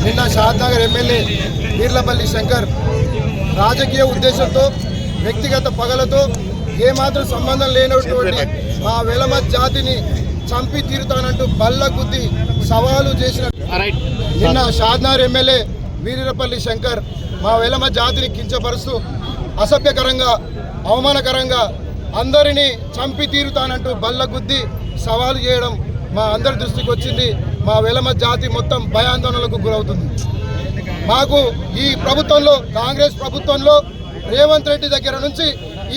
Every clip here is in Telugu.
నిన్న షాద్నగర్ ఎమ్మెల్యే వీర్లపల్లి శంకర్ రాజకీయ ఉద్దేశంతో వ్యక్తిగత పగలతో ఏమాత్రం సంబంధం లేనటువంటి మా వెలమ జాతిని చంపి తీరుతానంటూ బల్ల గుద్ది సవాలు చేసిన నిన్న షాద్నగర్ ఎమ్మెల్యే వీరపల్లి శంకర్ మా వెలమ జాతిని కించపరుస్తూ అసభ్యకరంగా అవమానకరంగా అందరినీ చంపి తీరుతానంటూ బల్ల గుద్ది సవాలు చేయడం మా అందరి దృష్టికి వచ్చింది. మా వెలమ జాతి మొత్తం భయాందోళనలకు గురవుతుంది. మాకు ఈ ప్రభుత్వంలో కాంగ్రెస్ ప్రభుత్వంలో రేవంత్ రెడ్డి దగ్గర నుంచి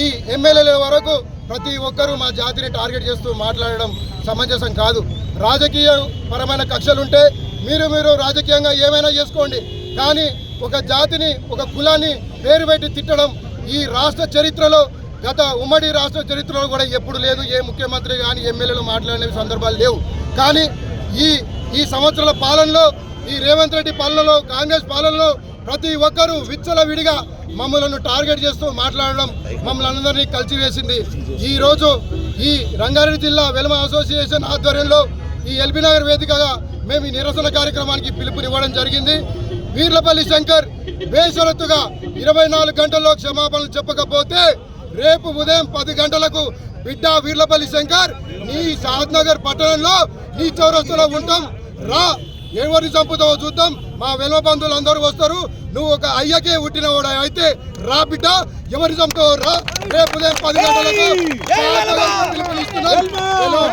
ఈ ఎమ్మెల్యేల వరకు ప్రతి ఒక్కరూ మా జాతిని టార్గెట్ చేస్తూ మాట్లాడడం సమంజసం కాదు. రాజకీయ పరమైన కక్షలుంటే మీరు మీరు రాజకీయంగా ఏమైనా చేసుకోండి. కానీ ఒక జాతిని ఒక కులాన్ని పేరు పెట్టి తిట్టడం ఈ రాష్ట్ర చరిత్రలో గత ఉమ్మడి రాష్ట్ర చరిత్రలో కూడా ఎప్పుడు లేదు ఏ ముఖ్యమంత్రి కానీ ఎమ్మెల్యేలు మాట్లాడిన సందర్భాలు లేవు. కానీ ఈ ఈ సంవత్సరాల పాలనలో ఈ రేవంత్ రెడ్డి పాలనలో కాంగ్రెస్ పాలనలో ప్రతి ఒక్కరూ విచ్చల విడిగా మమ్మలను టార్గెట్ చేస్తూ మాట్లాడడం మమ్మల్ని అందరినీ కలిసివేసింది ఈరోజు ఈ రంగారెడ్డి జిల్లా వెలమ అసోసియేషన్ ఆధ్వర్యంలో ఈ ఎల్బీ నగర్ వేదికగా మేము ఈ నిరసన కార్యక్రమానికి పిలుపునివ్వడం జరిగింది. వీర్లపల్లి శంకర్ బేషరతుగా ఇరవై నాలుగు గంటల్లో క్షమాపణలు చెప్పకపోతే రేపు ఉదయం పది గంటలకు బిడ్డ వీర్లపల్లి శంకర్ నీ షాద్నగర్ పట్టణంలో నీ చౌరస్తులో ఉంటాం. రా ఎవరిని చంపుతావో చూద్దాం. మా వెలమ బంధువులు అందరూ వస్తారు. నువ్వు ఒక అయ్యకే పుట్టినవాడు అయితే రా బిడ్డ చంపుతావో రా. రేపు ఉదయం పది గంటలకు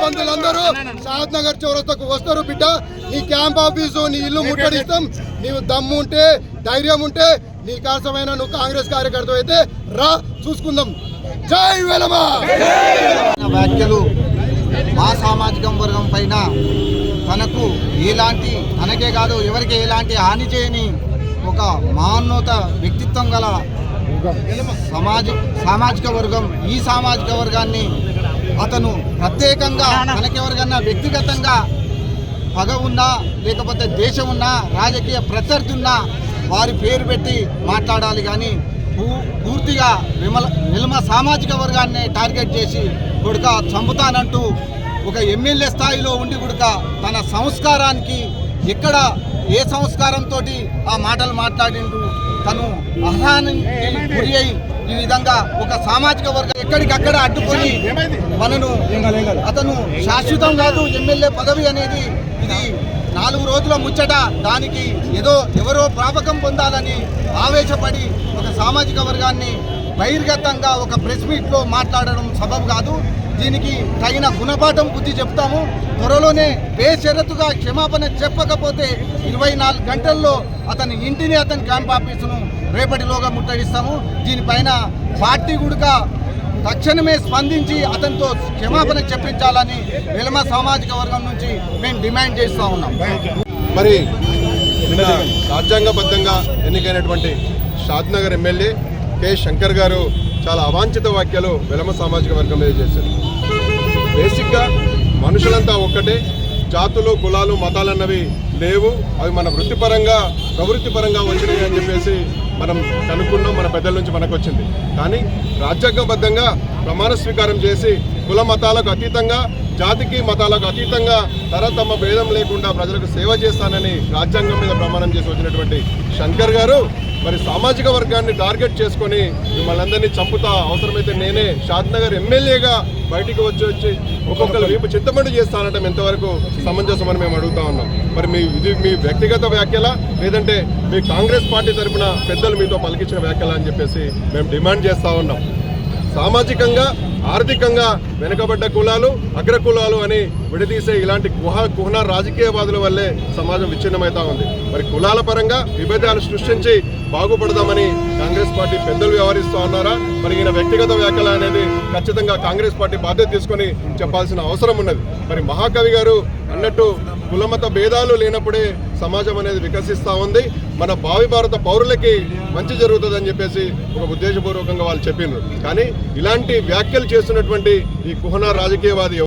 బంధువులందరూ షాద్ నగర్ చౌరస్తకు వస్తారు బిడ్డ. నీ క్యాంప్ ఆఫీసు నీ ఇల్లు ముట్టడిస్తాం. నీవు దమ్ము ఉంటే ధైర్యం ఉంటే నీ కాసమైన నువ్వు కాంగ్రెస్ కార్యకర్త అయితే రా చూసుకుందాం. జై వెలమా వ్యాఖ్యలు మా సామాజిక వర్గం పైన ఎలాంటి తనకే కాదు ఎవరికి ఎలాంటి హాని చేయని ఒక మహోన్నత వ్యక్తిత్వం గల సమాజ సామాజిక వర్గం ఈ సామాజిక వర్గాన్ని అతను ప్రత్యేకంగా తనకెవరికన్నా వ్యక్తిగతంగా పగ ఉన్నా లేకపోతే దేశం ఉన్నా రాజకీయ ప్రత్యర్థి ఉన్నా వారి పేరు పెట్టి మాట్లాడాలి కానీ పూర్తిగా విమల నిలమ సామాజిక వర్గాన్ని టార్గెట్ చేసి కొడుక చంపుతానంటూ ఒక ఎమ్మెల్యే స్థాయిలో ఉండి కొడుక తన సంస్కారానికి ఎక్కడ ఏ సంస్కారంతో ఆ మాటలు మాట్లాడిండు తను అహానికి గురి అయి ఈ విధంగా ఒక సామాజిక వర్గం ఎక్కడికక్కడ అడ్డుకొని మనను అతను శాశ్వతం కాదు ఎమ్మెల్యే పదవి అనేది ఇది నాలుగు రోజుల ముచ్చట. దానికి ఏదో ఎవరో ప్రాపకం పొందాలని ఆవేశపడి ఒక సామాజిక వర్గాన్ని బహిర్గతంగా ఒక ప్రెస్ మీట్లో మాట్లాడడం సబబు కాదు. దీనికి తగిన గుణపాఠం బుద్ధి చెప్తాము. త్వరలోనే బేషరతుగా క్షమాపణ చెప్పకపోతే ఇరవై నాలుగు గంటల్లో అతని ఇంటిని అతని క్యాంప్ ఆఫీసును రేపటిలోగా ముట్టడిస్తాము. దీనిపైన పార్టీ కూడా తక్షణమే స్పందించి అతనితో క్షమాపణ చెప్పించాలని వెలమ సామాజిక వర్గం నుంచి మేము డిమాండ్ చేస్తూ ఉన్నాం. మరి రాజ్యాంగబద్ధంగా ఎన్నికైనటువంటి షాద్నగర్ ఎమ్మెల్యే కె శంకర్ గారు చాలా అవాంఛిత వ్యాఖ్యలు వెలమ సామాజిక వర్గం మీద చేశారు. బేసిక్గా మనుషులంతా ఒక్కటే జాతులు కులాలు మతాలు అన్నవి లేవు. అవి మన వృత్తిపరంగా ప్రవృత్తిపరంగా వచ్చినాయి అని చెప్పేసి మనం కనుక్కున్నాం మన పెద్దల నుంచి మనకు వచ్చింది కానీ రాజ్యాంగబద్ధంగా ప్రమాణ స్వీకారం చేసి కుల మతాలకు అతీతంగా జాతికి మతాలకు అతీతంగా తరతమ భేదం లేకుండా ప్రజలకు సేవ చేస్తానని రాజ్యాంగం మీద ప్రమాణం చేసి వచ్చినటువంటి శంకర్ గారు మరి సామాజిక వర్గాన్ని టార్గెట్ చేసుకొని మిమ్మల్ని అందరినీ చంపుతా అవసరమైతే నేనే షాద్నగర్ ఎమ్మెల్యేగా బయటికి వచ్చి వచ్చి ఒక్కొక్కరు వీపు చింతమండు చేస్తానటం ఎంతవరకు సమంజసం అని మేము అడుగుతా ఉన్నాం. మరి మీ ఇది మీ వ్యక్తిగత వ్యాఖ్యల? లేదంటే మీ కాంగ్రెస్ పార్టీ తరపున పెద్దలు మీతో పలికించిన వ్యాఖ్యల అని చెప్పేసి మేము డిమాండ్ చేస్తా ఉన్నాం. సామాజికంగా ఆర్థికంగా వెనుకబడ్డ కులాలు అగ్ర కులాలు అని విడదీసే ఇలాంటి కుహ కుహన రాజకీయవాదుల వల్లే సమాజం విచ్ఛిన్నమవుతా ఉంది. మరి కులాల పరంగా విభేదాలు సృష్టించి బాగుపడదామని కాంగ్రెస్ పార్టీ పెద్దలు వ్యవహరిస్తూ ఉన్నారా? మరి ఈయన వ్యక్తిగత వ్యాఖ్యలు అనేది ఖచ్చితంగా కాంగ్రెస్ పార్టీ బాధ్యత తీసుకొని చెప్పాల్సిన అవసరం ఉన్నది. మరి మహాకవి గారు అన్నట్టు కులమత భేదాలు లేనప్పుడే సమాజం అనేది వికసిస్తూ ఉంది. మన భావి భారత పౌరులకి మంచి జరుగుతుందని చెప్పేసి ఒక ఉద్దేశపూర్వకంగా వాళ్ళు చెప్పిండ్రు కానీ ఇలాంటి వ్యాఖ్యలు చేస్తున్నటువంటి ఈ కుహన రాజకీయవాది